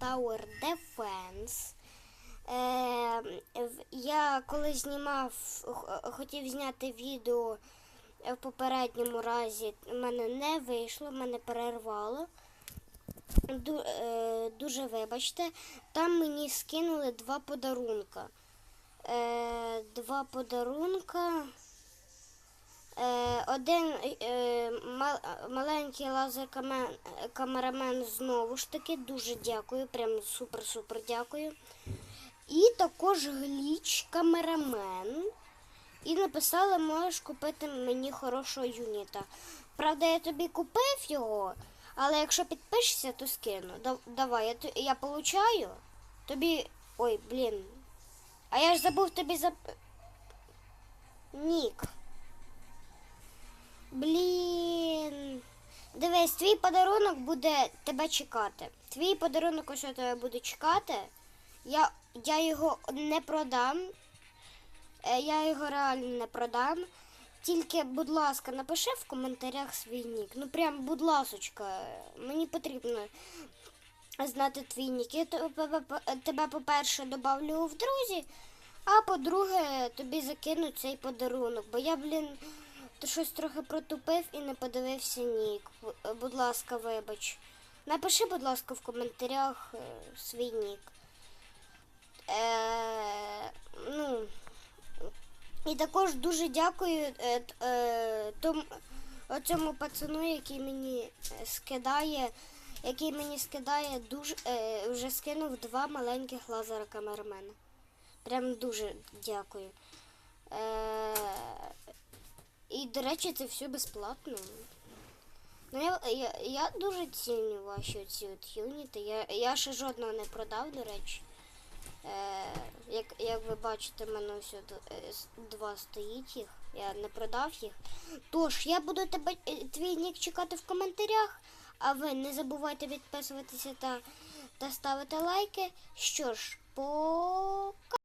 Tower Defense. Е, я коли знімав, хотів зняти відео в попередньому разі, в мене не вийшло, мене перервало. Е, дуже вибачте. Там мені скинули два подарунка. Е, два подарунка. Е, один е, маленький лазер-камерамен знову ж таки. Дуже дякую. Прям супер-супер дякую. І також гліч камерамен. І написали, можеш купити мені хорошого юніта. Правда, я тобі купив його, але якщо підпишешся, то скину. Давай, я, я получаю. Тобі. Ой, блін. А я ж забув тобі зап... Нік. Дивись, твій подарунок буде тебе чекати. Твій подарунок ось тебе буде чекати. Я, я його не продам. Е, Я його реально не продам. Тільки, будь ласка, напиши в коментарях свій нік. Ну прям, будь ласочка, мені потрібно знати твій нік. Я тебе, по-перше, добавлю в друзі, а по-друге, тобі закину цей подарунок. Бо я, блін, щось трохи протупив і не подивився нік. Будь ласка, вибач. Напиши, будь ласка, в коментарях е, свій нік. Е, ну, і також дуже дякую е, е, тому, цьому пацану, який мені е, скидає, який мені скидає дуже е, вже скинув два маленьких лазера камерамена. Прям дуже дякую. Е, і, до речі, це все безплатно. Ну, я, я, я дуже ціню ваші ці от юніти. Я, я ще жодного не продав, до речі. Е, як, як ви бачите, в мене ось е, два стоїть їх. Я не продав їх. Тож, я буду тебе е, твій нік чекати в коментарях. А ви не забувайте підписуватися та, та ставити лайки. Що ж, пока.